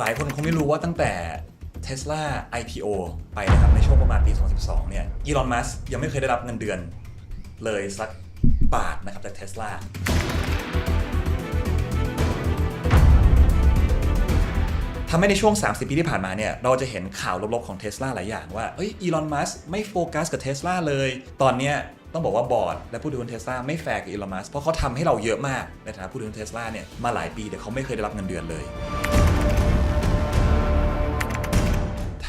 หลายคนคงไม่รู้ว่าตั้งแต่ Tesla IPO ไปนะครับในช่วงประมาณปี 2012 เนี่ยอีลอนมัสยังไม่เคยได้รับเงินเดือน เลยสักบาทนะครับจาก Tesla ทำให้ในช่วง 30 ปีที่ผ่านมาเนี่ยเราจะเห็นข่าวลบๆของ Tesla หลายอย่างว่าเอ้ยอีลอนมัสไม่โฟกัสกับ Tesla เลย ตอนเนี้ยต้องบอกว่าบอร์ดและผู้ถือหุ้นเทสลาไม่แฟร์กับอีลอนมัสเพราะเขาทำให้เราเยอะมากในฐานะผู้ถือหุ้นเทสลาเนี่ยมาหลายปีแต่เขาไม่เคยได้รับเงินเดือนเลย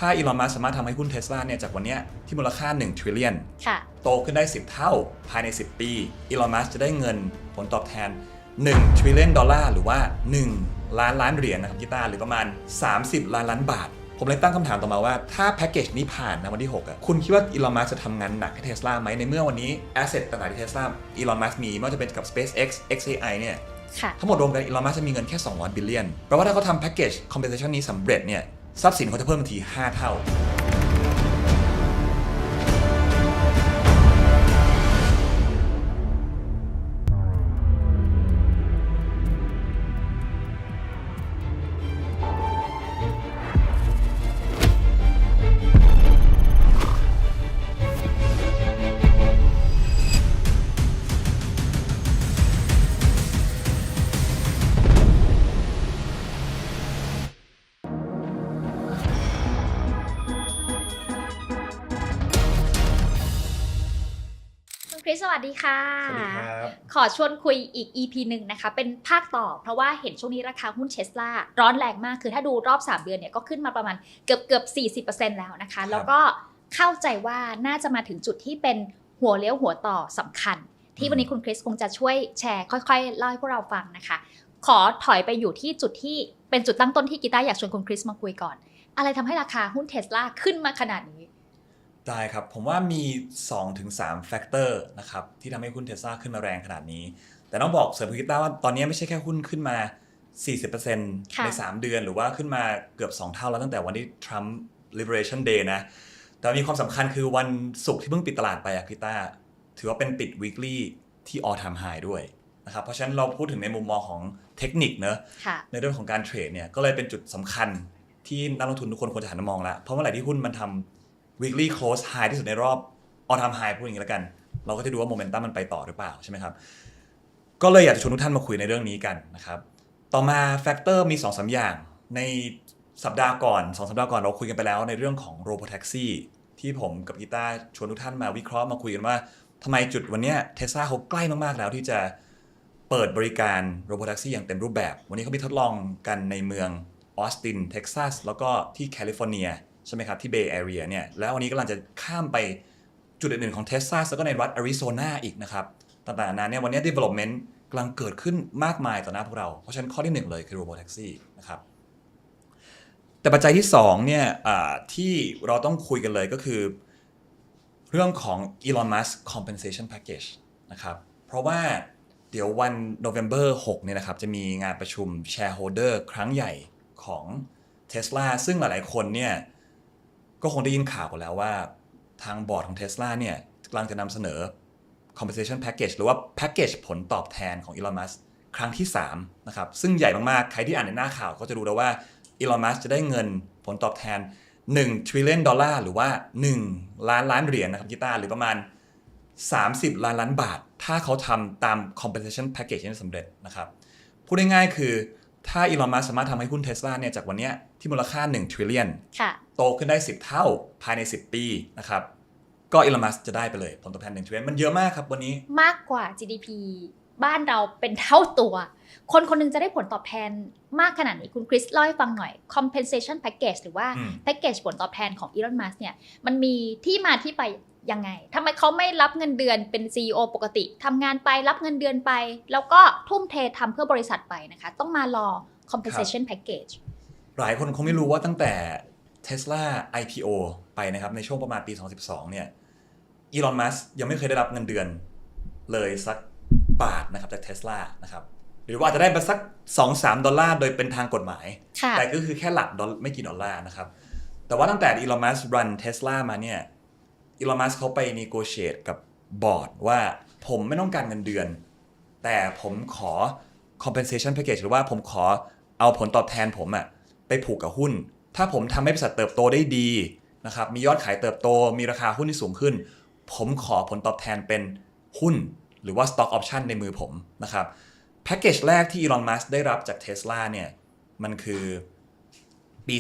ถ้าอีลอนมัสสามารถทำให้หุ้นเทสลาเนี่ยจากวันเนี้ยที่มูลค่า 1 trillion ค่ะ โตขึ้นได้ 10 เท่าภายใน 10 ปีอีลอนมัสจะได้เงินผลตอบแทน 1 trillion ดอลลาร์หรือว่า 1 ล้านล้านเหรียญนะครับกีตาร์หรือประมาณ 30 ล้านล้านบาท ผมเลยตั้งคำถามต่อมาว่า ถ้าแพ็กเกจนี้ผ่านนะวันที่ 6อะคุณคิดว่าอีลอนมัสจะทำงานหนักให้เทสลาไหมในเมื่อวันนี้แอสเซทต่างๆที่เทสลาอีลอนมัสมีไม่ว่าจะเป็นกับ SpaceX XAI เนี่ยค่ะทั้งหมดรวมกันอีลอนมัสจะมีเงินแค่200บิลเลียนแปลว่าถ้าเขาทำแพ็กเกจ compensation นี้สำเร็จเนี่ย ทรัพย์สินเขาจะเพิ่มทันที 5 เท่า วัสดีค่ะ สวัสดีครับ ขอชวนคุยอีก EP หนึ่งนะคะ เป็นภาคต่อ เพราะว่าเห็นช่วงนี้ราคาหุ้นเทสลาร้อนแรงมาก คือถ้าดูรอบ 3 เดือนเนี่ยก็ขึ้นมาประมาณเกือบเกือบ 40%แล้วนะคะ แล้วก็เข้าใจว่าน่าจะมาถึงจุดที่เป็นหัวเลี้ยวหัวต่อสำคัญ ที่วันนี้คุณคริสคงจะช่วยแชร์ ค่อยๆเล่าให้พวกเราฟังนะคะ ขอถอยไปอยู่ที่จุดที่เป็นจุดตั้งต้นที่กีตาร์อยากชวนคุณคริสมาคุยก่อน อะไรทำให้ราคาหุ้นเทสลาขึ้นมาขนาดนี้ ได้ครับ ผมว่ามี 2-3แฟกเตอร์นะครับที่ทำให้หุ้นเทสลาขึ้นมาแรงขนาดนี้ แต่ต้องบอกเสริมคุณกิต้าว่าตอนนี้ไม่ใช่แค่หุ้นขึ้นมา 40%ค่ะใน 3 เดือน หรือว่าขึ้นมาเกือบ 2 เท่าแล้วตั้งแต่วันที่ Trump Liberation Day นะ แต่มีความสำคัญคือวันศุกร์ที่เพิ่งปิดตลาดไปอะพี่ต้าถือว่าเป็นปิด weekly ที่ all time high ด้วยนะครับเพราะฉะนั้นเราพูดถึงในมุมมองของเทคนิคเนอะค่ะในเรื่องของการเทรดเนี่ยก็เลยเป็นจุดสำคัญที่นักลงทุนทุกคนควรจะหันมามองแล้วเพราะเมื่อไหร่ที่หุ้นมันทำ weekly close high ที่สุดในรอบ all time high พูดอย่างนี้แล้วกัน เราก็จะดูว่าโมเมนตัมมันไปต่อหรือเปล่าใช่ไหมครับ ก็เลยอยากจะชวนทุกท่านมาคุยในเรื่องนี้กันนะครับ ต่อมาแฟกเตอร์มี2อสอย่างในสัปดาห์ก่อน 2 สัปดาห์ก่อนเราคุยกันไปแล้วในเรื่องของ robo taxi ที่ผมกับกีตาร์ชวนทุกท่านมาวิเคราะห์มาคุยกันว่าทำไมจุดวันนี้เทสลาเขาใกล้มากๆแล้วที่จะเปิดบริการ Robotaxi อย่างเต็มรูปแบบ วันนี้เขามีทดลองกันในเมืองออสตินเท็กซัสแล้วก็ที่แคลิฟอร์เนีย ใช่ไหมครับที่เบย์แอเรียเนี่ยแล้ววันนี้กำลังจะข้ามไปจุดอื่นๆของเท็กซัสแล้วก็ในรัฐอาริโซนาอีกนะครับต่างๆนานาเนี่ยวันนี้ development กำลังเกิดขึ้นมากมายต่อหน้าพวกเรา เพราะฉะนั้นข้อที่หนึ่งเลยคือ Robotaxi นะครับแต่ปัจจัยที่สองเนี่ยที่เราต้องคุยกันเลยก็คือ เรื่องของ Elon Musk compensation package นะครับเพราะว่าเดี๋ยววัน November 6เนี่ยนะครับจะมีงานประชุม shareholder ครั้งใหญ่ของ Tesla ซึ่งหลายๆคนเนี่ย ก็คงได้ยินข่าวกันแล้วว่า ทางบอร์ดของ Tesla เนี่ยกำลังจะนำเสนอ compensation package หรือว่า package ผลตอบแทนของ Elon Musk ครั้งที่ 3 นะครับ ซึ่งใหญ่มาก ๆ ใครที่อ่านในหน้าข่าวก็จะรู้แล้วว่า Elon Musk จะได้เงินผลตอบแทน 1 trillion ดอลลาร์หรือว่า 1 ล้านล้านเหรียญนะครับกีตาร์หรือประมาณ 30 ล้านล้านบาท ถ้าเขาทำตาม compensation package นี้สำเร็จนะครับ พูดง่ายๆคือ ถ้าอีลอนมัสสามารถทำให้หุ้นเทสลาเนี่ยจากวันเนี้ยที่มูลค่า1 trillion ค่ะโตขึ้นได้ 10 เท่าภายใน 10 ปีนะครับ ก็อีลอนมัสจะได้ไปเลย ผลตอบแทน1 trillion มันเยอะมากครับวันนี้ มากกว่า GDP บ้านเราเป็นเท่าตัว คนคนหนึงจะได้ผลตอบแทนมากขนาดนี้คุณคริสเล่าให้ฟังหน่อย compensation package หรือว่าอืม package ผลตอบแทนของ Elon Musk เนี่ยมันมีที่มาที่ไป ยังไงทำไมเขาไม่รับเงินเดือนเป็น CEO ปกติทำงานไปรับเงินเดือนไป แล้วก็ทุ่มเททำเพื่อบริษัทไปนะคะ ต้องมารอ compensation package หลายคนคงไม่รู้ว่าตั้งแต่ Tesla IPO ไปนะครับ ในช่วงประมาณปี 2012 เนี่ยอีลอนมัสยังไม่เคยได้รับเงินเดือนเลยสักบาทนะครับจาก Tesla นะครับหรือว่าอาจจะได้มาสัก 2-3 ดอลลาร์โดยเป็นทางกฎหมายค่ะแต่ก็คือแค่หลักดอลไม่กี่ดอลลาร์นะครับ แต่ว่าตั้งแต่อีลอนมัสรันเทสลามาเนี่ย อีลอนมัสเขาไปน e g o t i a t e กับบอร์ดว่าผมไม่ต้องการเงินเดือน แต่ผมขอ compensation package หรือว่าผมขอเอาผลตอบแทนผมอะไปผูกกับหุ้น ถ้าผมทำให้บริษัทเติบโตได้ดีนะครับมียอดขายเติบโตมีราคาหุ้นที่สูงขึ้น ผมขอผลตอบแทนเป็นหุ้น หรือว่า stock option ในมือผมนะครับแพ็กเกจแรกที่อีลอนมัสได้รับจาก Tesla เนี่ยมันคือปี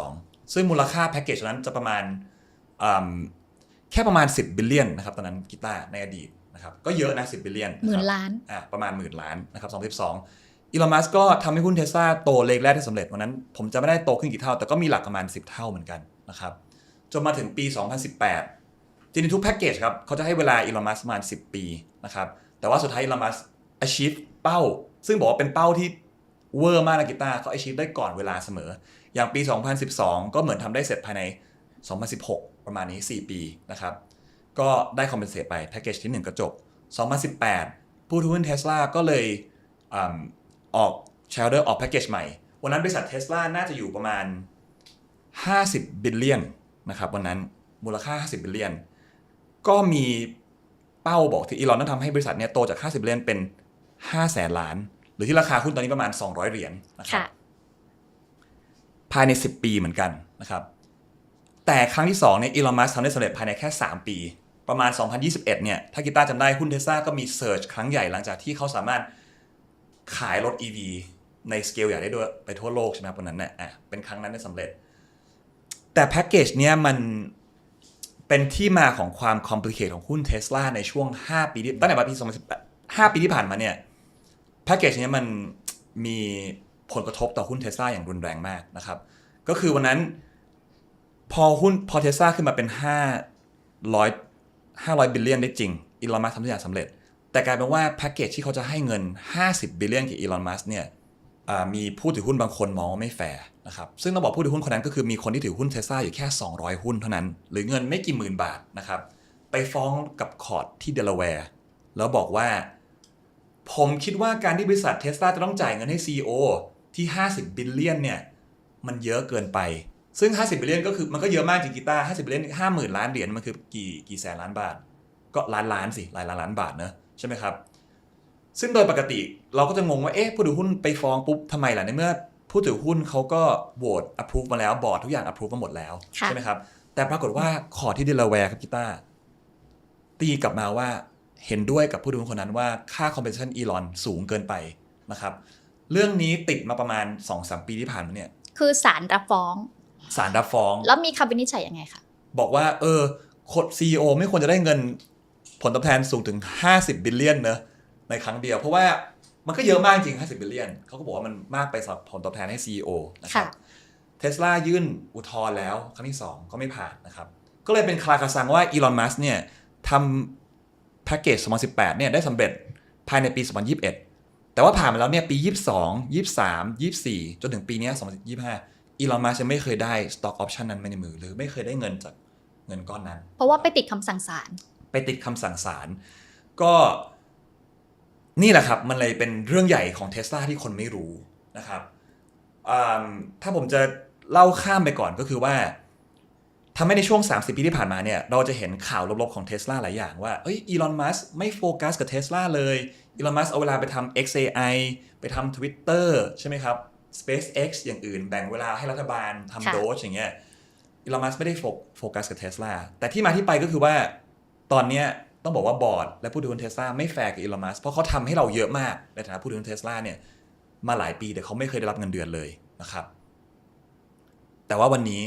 2012 ซึ่งมูลค่าแพ็กเกจนั้นจะประมาณ แค่ประมาณ 10 บิลเลียนนะครับตอนนั้นกีตาร์ในอดีตนะครับก็เยอะนะ 10 บิลเลียนหมื่นล้านอะประมาณหมื่นล้านนะครับ2012อีลอนมัสก็ทำให้หุ้นเทสลาโตเลขแรกที่สำเร็จวันนั้น ผมจะไม่ได้โตขึ้นกี่เท่า แต่ก็มีหลักประมาณ 10 เท่าเหมือนกันนะครับจนมาถึงปี 2018 จริงๆทุกแพ็กเกจครับเขาจะให้เวลาอีลอนมัสประมาณ 10 ปีนะครับแต่ว่าสุดท้ายอีลอนมัส achieve เป้า ซึ่งบอกว่าเป็นเป้าที่เวอร์มากนะกีตาร์เขา achieve ได้ก่อนเวลาเสมอ อย่างปี 2012 ก็เหมือนทำได้เสร็จภายใน 2016 ประมาณนี้ 4 ปีนะครับ ก็ได้คอมเพนเซตไปแพ็กเกจที่ 1ก็จบ2018 ผู้ถือหุ้นเทสลาก็เลยอมออกเชลเดอร์ออกแพ็กเกจใหม่ วันนั้นบริษัทเทสลาน่าจะอยู่ประมาณ 50 บิลเลียนนะครับวันนั้นมูลค่า 50 บิลเลียน ก็มีเป้าบอกที่อีลอนต้องทำให้บริษัทเนี้ยโตจาก 50 บิลเลียนเป็น 5 แสนล้าน หรือที่ราคาหุ้นตอนนี้ประมาณ 200 เหรียญนะครับค่ะภายใน 10 ปีเหมือนกันนะครับ แต่ครั้งที่2เนี่ยอีลอนมัสทำได้สำเร็จภายในแค่ 3 ปี ประมาณ 2021เนี่ยถ้ากีตาร์จำได้หุ้นเทสลาก็มีเซิร์ชครั้งใหญ่หลังจากที่เขาสามารถขายรถ EV ในสเกลใหญ่ได้ด้วยไปทั่วโลกใช่ไหมครับวันนั้นเนี่ยอะเป็นครั้งนั้นได้สำเร็จ แต่แพ็กเกจเนี้ยมันเป็นที่มาของความคอมพลีเคทของหุ้นเทสลาในช่วง 5 ปีที่ตั้งแต่ปี2018 5 ปีที่ผ่านมาเนี่ยแพ็กเกจนี้มันมีผลกระทบต่อหุ้นเทสลาอย่างรุนแรงมากนะครับ ก็คือวันนั้น พอหุ้นพอเทสลาขึ้นมาเป็น 500 500 บิลเลียนได้จริงอีลอนมัสทำทุกอย่างสำเร็จ แต่กลายเป็นว่าแพ็กเกจที่เขาจะให้เงิน 50 บิลเลียนกับอีลอนมัสเนี่ยมีผู้ถือหุ้นบางคนมองว่าไม่แฟร์นะครับซึ่งต้องบอกผู้ถือหุ้นคนนั้นก็คือมีคนที่ถือหุ้นเทสลาอยู่แค่ 200 หุ้นเท่านั้น หรือเงินไม่กี่หมื่นบาทนะครับไปฟ้องกับคอร์ดที่เดลาแวร์แล้วบอกว่า ผมคิดว่าการที่บริษัทเทสลาจะต้องจ่ายเงินให้ CEO ที่ 50 บิลเลียนเนี่ยมันเยอะเกินไป ซึ่ง 50บิลเลียนก็คือมันก็เยอะมากจริงกีตาร์50บิลเลียน50,000ล้านเหรียญมันคือกี่กี่แสนล้านบาท ก็ล้านล้านสิหลายล้านล้านบาทเนอะใช่ไหมครับ ซึ่งโดยปกติเราก็จะงงว่าเอ๊ะผู้ถือหุ้นไปฟ้องปุ๊บทำไมล่ะในเมื่อผู้ถือหุ้นเขาก็โหวต approve มาแล้วบอร์ดทุกอย่าง approve มาหมดแล้วค่ะใช่ไหมครับ แต่ปรากฏว่าขอที่เดลาแวร์ครับกีตาร์ตีกลับมาว่าเห็นด้วยกับผู้ถือหุ้นคนนั้นว่าค่า compensation อีลอนสูงเกินไปนะครับ เรื่องนี้ติดมาประมาณ 2-3 ปีที่ผ่านมาเนี่ย คือศาลรับฟ้อง ศาลรับฟ้อง แล้วมีคำวินิจฉัยยังไงคะบอกว่า เออคนซีอไม่ควรจะได้เงินผลตอบแทนสูงถึง 50 บิลเลียนเนอะในครั้งเดียว เพราะว่ามันก็เยอะมากจริง 50 บิลเลียนเขาก็บอกว่ามันมากไปสำหรับผลตอบแทนให้ CEO นะครับค่ะเทสลายื่นอุทธรณ์แล้ว ครั้งที่ 2 ก็ไม่ผ่านนะครับ ก็เลยเป็นคลากระซังว่าอีลอนมัสเนี่ยทำแพ็กเกจ 2018 เนี่ยได้สำเร็จภายในปี 2021 แต่ว่าผ่านมาแล้วเนี่ยปี 22 23 24 จนถึงปีเนี้ย2025 อีลอนมัสยังไม่เคยได้ stock option นั้นมาในมือ หรือไม่เคยได้เงินจากเงินก้อนนั้น เพราะว่าไปติดคำสั่งศาลไปติดคำสั่งศาลก็นี่แหละครับ มันเลยเป็นเรื่องใหญ่ของเทสลาที่คนไม่รู้นะครับอ่าถ้าผมจะเล่าข้ามไปก่อนก็คือว่าทำให้ในช่วง 30 ปีที่ผ่านมาเนี่ยเราจะเห็นข่าวลบๆของเทสลาหลายอย่างว่าเอ้ยอีลอนมัสไม่โฟกัสกับเทสลาเลยอีลอนมัสเอาเวลาไปทำ XAI ไปทำ Twitter ใช่ไหมครับ SpaceX อย่างอื่นแบ่งเวลาให้รัฐบาลทำค่ะโดชอย่างเงี้ยอีลอนมัสไม่ได้โฟโฟกัสกับเทสลาแต่ที่มาที่ไปก็คือว่าตอนเนี้ยต้องบอกว่าบอร์ดและผู้ถือหุ้นเทสลาไม่แฟร์กับอีลอนมัสเพราะเขาทำให้เราเยอะมากในฐานะผู้ถือหุ้นเทสลาเนี่ยมาหลายปีแต่เขาไม่เคยได้รับเงินเดือนเลยนะครับ แต่ว่าวันนี้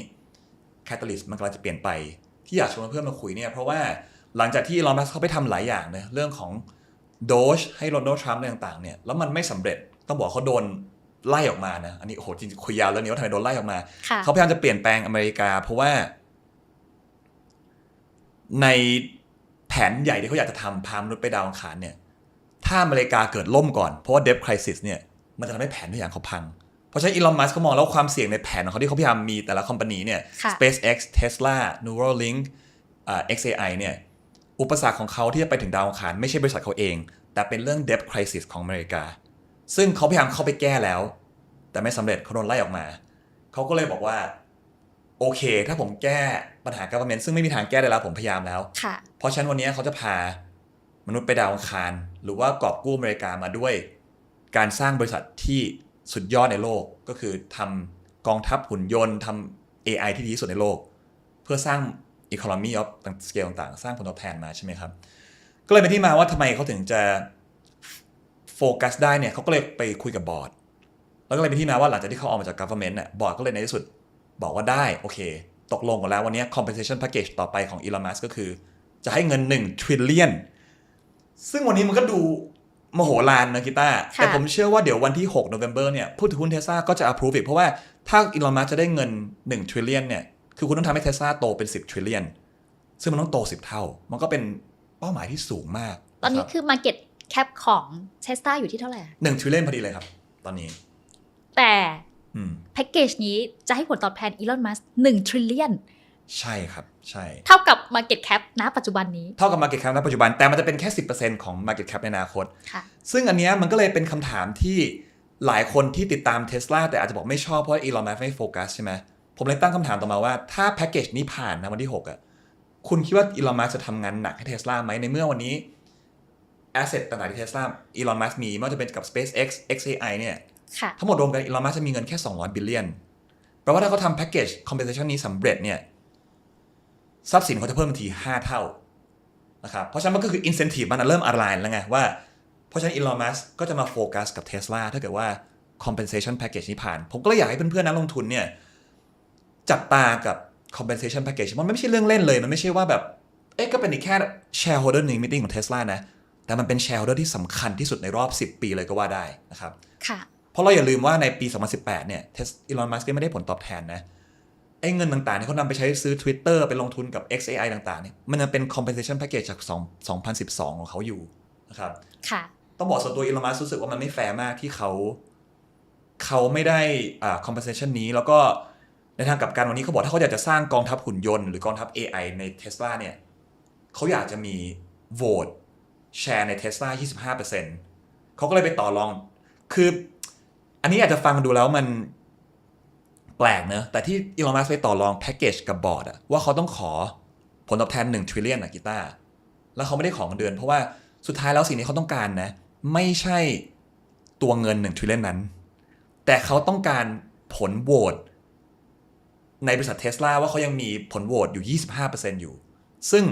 แคตตาลิสต์มันกำลังจะเปลี่ยนไป ที่อยากชวนเพื่อนมาคุยเนี่ยเพราะว่าหลังจากที่อีลอนมัสเขาไปทำหลายอย่างเนยเรื่องของโดชให้โดนัลด์ทรัมป์อะไรต่างๆเนี่ยแล้วมันไม่สำเร็จต้องบอกเขาโดน ไล่ออกมานะ อันนี้โอ้โหจริงๆคุยยาวแล้วนี้ว่าทำไมโดนไล่ออกมาค่ะเขาพยายามจะเปลี่ยนแปลงอเมริกา เพราะว่า ในแผนใหญ่ที่เขาอยากจะทำพามนุษย์ไปดาวอังคารเนี่ย ถ้าอเมริกาเกิดล่มก่อน เพราะว่า debt crisis เนี่ย มันจะทำให้แผนทุกอย่างเขาพัง เพราะฉะนั้นอีลอน มัสก์เขามองแล้วความเสี่ยงในแผนของเขาที่เขาพยายามมีแต่ละคอมพานีเนี่ยค่ะ SpaceX Tesla Neuralink อ่า XAI เนี่ย อุปสรรคของเขาที่จะไปถึงดาวอังคารไม่ใช่บริษัทเขาเอง แต่เป็นเรื่อง debt crisis ของอเมริกา ซึ่งเขาพยายามเข้าไปแก้แล้ว แต่ไม่สำเร็จเขาโดนไล่ออกมา เขาก็เลยบอกว่า โอเค ถ้าผมแก้ปัญหา government ซึ่งไม่มีทางแก้ได้แล้วผมพยายามแล้วค่ะเพราะฉะนั้นวันนี้เขาจะพามนุษย์ไปดาวอังคาร หรือว่ากอบกู้อเมริกามาด้วย การสร้างบริษัทที่สุดยอดในโลกก็คือทกองทัพหุ่นยนต์ทำ AI ที่ดีที่สุดในโลก เพื่อสร้าง economy of scale ต่างๆ สร้างผลตอบแทนมาใช่ไหมครับ ก็เลยเป็นที่มาว่าทำไมเขาถึงจะ โฟกัสได้เนี่ยเขาก็เลยไปคุยกับบอร์ดแล้วก็เลยเป็นที่มาว่าหลังจากที่เขาออกมาจาก government เนี่ยบอร์ดก็เลยในที่สุดบอกว่าได้โอเค ตกลงกันแล้ววันนี้ compensation package ต่อไปของ Elon Musk ก็คือ จะให้เงิน 1 trillion ซึ่งวันนี้มันก็ดูมโหฬารนะกีตาร์ค่ะแต่ผมเชื่อว่าเดี๋ยววันที่6 November เนี่ยผู้ถือหุ้นเทสลาก็จะ approve อีกเพราะว่าถ้า Elon Musk จะได้เงิน 1 trillion เนี่ยคือคุณต้องทำให้เทสลาโตเป็น 10 trillion ซึ่งมันต้องโต 10 เท่า มันก็เป็นเป้าหมายที่สูงมาก ตอนนี้ะรับคือ Market Cap ของ Tesla อยู่ที่เท่าไหร่อะหนึ่ง trillion พอดีเลยครับ ตอนนี้ แต่อืมแพ็กเกจนี้จะให้ผลตอบแทน Elon Musk 1 trillion ใช่ครับ ใช่ เท่ากับ Market Cap ณปัจจุบันนี้ เท่ากับ Market Cap ณปัจจุบัน แต่มันจะเป็นแค่ 10%ของ Market Cap ในอนาคตค่ะซึ่งอันเนี้ยมันก็เลยเป็นคำถามที่หลายคนที่ติดตาม Tesla แต่อาจจะบอกไม่ชอบเพราะอีลอนมัสไม่โฟกัสใช่ไหม ผมเลยตั้งคำถามต่อมาว่า ถ้าแพ็กเกจนี้ผ่านนะวันที่ 6อะ คุณคิดว่าอีลอนมัสจะทำงานหนักให้ Tesla ไหมในเมื่อวันนี้ Asset ต่างๆที่ Tesla อีลอนมัสมีไม่ว่าจะเป็นกับ SpaceX XAI เนี่ยค่ะทั้งหมดรวมกันอีลอนมัสจะมีเงินแค่ 200 บิลเลียนแปลว่าถ้าเขาทำแพ็กเกจ compensation นี้สำเร็จเนี่ยทรัพย์สินเขาจะเพิ่มทันที 5 เท่านะครับเพราะฉะนั้นมันก็คือ incentive มันเริ่ม align แล้วไงว่า เพราะฉะนั้นอีลอนมัสก็จะมาโฟกัสกับ Tesla ถ้าเกิดว่า compensation package นี้ผ่าน ผมก็เลยอยากให้เพื่อนๆนักลงทุนเนี่ยจับตากับ compensation package มันไม่ใช่เรื่องเล่นเลย มันไม่ใช่ว่าแบบ เอ๊ะก็เป็นอีกแค่ shareholder meeting ของ Tesla นะ แต่มันเป็น shareholder ที่สำคัญที่สุดในรอบ 10 ปีเลยก็ว่าได้นะครับค่ะเพราะเราอย่าลืมว่าในปี 2018 เนี่ยเทสอีลอนมัสก์ไม่ได้ผลตอบแทนนะไอ้เงินต่างๆที่เขานำไปใช้ซื้อ Twitter ไปลงทุนกับ XAI ต่างๆเนี่ยมันยังเป็น compensation package จาก2 2012 ของเขาอยู่นะครับค่ะต้องบอกส่วนตัวอีลอนมัสก์รู้สึกว่ามันไม่แฟร์มากที่เขาเขาไม่ได้อ่า compensation นี้แล้วก็ในทางกลับกันวันนี้เขาบอกถ้าเขาอยากจะสร้างกองทัพหุ่นยนต์หรือกองทัพ AI ใน Tesla เนี่ยเขาอยากจะมีโหวต แชร์ใน Tesla 25%เขาก็เลยไปต่อรอง คือ อันนี้อาจจะฟังดูแล้วมันแปลกเนอะ แต่ที่อีลอนมัสไปต่อรองแพ็กเกจกับบอร์ดอะว่าเขาต้องขอผลตอบแทน1 trillion อะกีตาร์แล้วเขาไม่ได้ขอเงินเดือน เพราะว่าสุดท้ายแล้วสิ่งที่เขาต้องการนะ ไม่ใช่ตัวเงิน1 trillion นั้น แต่เขาต้องการผลโหวตในบริษัทเทสลาว่าเขายังมีผลโหวตอยู่ 25%อยู่ ซึ่ง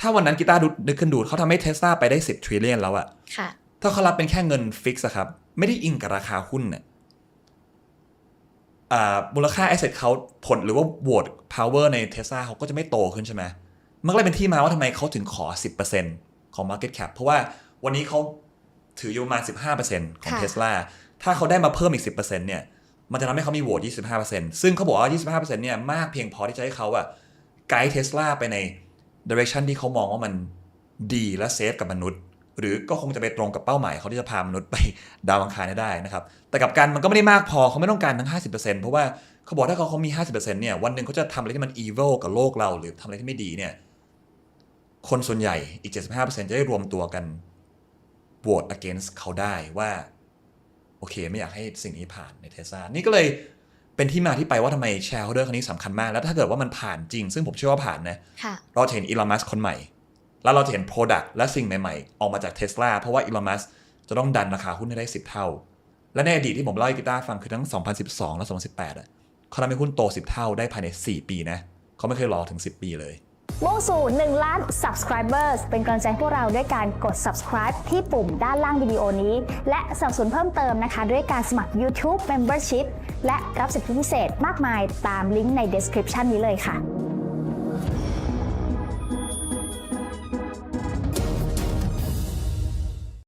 ถ้าวันนั้นกีตาร์ดูนึกขึ้นดูเขาทำให้เทสลาไปได้10 trillion แล้วอะค่ะถ้าเขารับเป็นแค่เงินฟิกซ์ครับ ไม่ได้อิงกับราคาหุ้นเนี่ยอ่ามูลค่าแอสเซทเขาผลหรือว่าโหวตพาวเวอร์ในเทสลาเขาก็จะไม่โตขึ้นใช่ไหมมันก็เลยเป็นที่มาว่าทำไมเขาถึงขอ 10%ของ Market Cap เพราะว่าวันนี้เขาถืออยู่ประมาณ 15%ของค่ะเทสลาถ้าเขาได้มาเพิ่มอีก 10%เนี่ย มันจะทำให้เขามีโหวต25%ซึ่งเขาบอกว่า 25%เนี่ยมากเพียงพอที่จะให้เขาอะไกด์เทสลาไปใน direction ที่เขามองว่ามันดีและเซฟกับมนุษย์ หรือก็คงจะไปตรงกับเป้าหมายเขาที่จะพามนุษย์ไปดาวอังคารได้นะครับ แต่กับการมันก็ไม่ได้มากพอเขาไม่ต้องการทั้ง 50%เพราะว่าเขาบอกถ้าเขาเขามี 50%เนี่ยวันหนึ่งเขาจะทำอะไรที่มัน evil กับโลกเรา หรือทำอะไรที่ไม่ดีเนี่ยคนส่วนใหญ่อีก 75%จะได้รวมตัวกันโหวต against เขาได้ว่า โอเค ไม่อยากให้สิ่งนี้ผ่านในเทสลานี่ก็เลย เป็นที่มาที่ไปว่าทำไมแชร์โฮเดอร์คนนี้สำคัญมาก แล้วถ้าเกิดว่ามันผ่านจริง ซึ่งผมเชื่อว่าผ่านนะค่ะ เราจะเห็นอีลอนมัสคนใหม่ แล้วเราจะเห็น Product และสิ่งใหม่ๆ ออกมาจากเทสลาเพราะว่าอีลอนมัสจะต้องดันราคาหุ้นให้ได้ 10 เท่า และในอดีตที่ผมเล่าให้กีตาร์ฟังคือทั้ง 2012 และ 2018อะเขาทำให้หุ้นโต 10 เท่าได้ภายใน 4 ปีนะเขาไม่เคยรอถึง 10 ปีเลยมุ่งสู่1ล้าน subscribers เป็นกำลังใจให้พวกเราด้วยการกด subscribe ที่ปุ่มด้านล่างวิดีโอนี้ และสนับสนุนเพิ่มเติมนะคะ ด้วยการสมัคร YouTube Membership และรับสิทธิพิเศษมากมายตามลิงก์ใน description นี้เลยค่ะ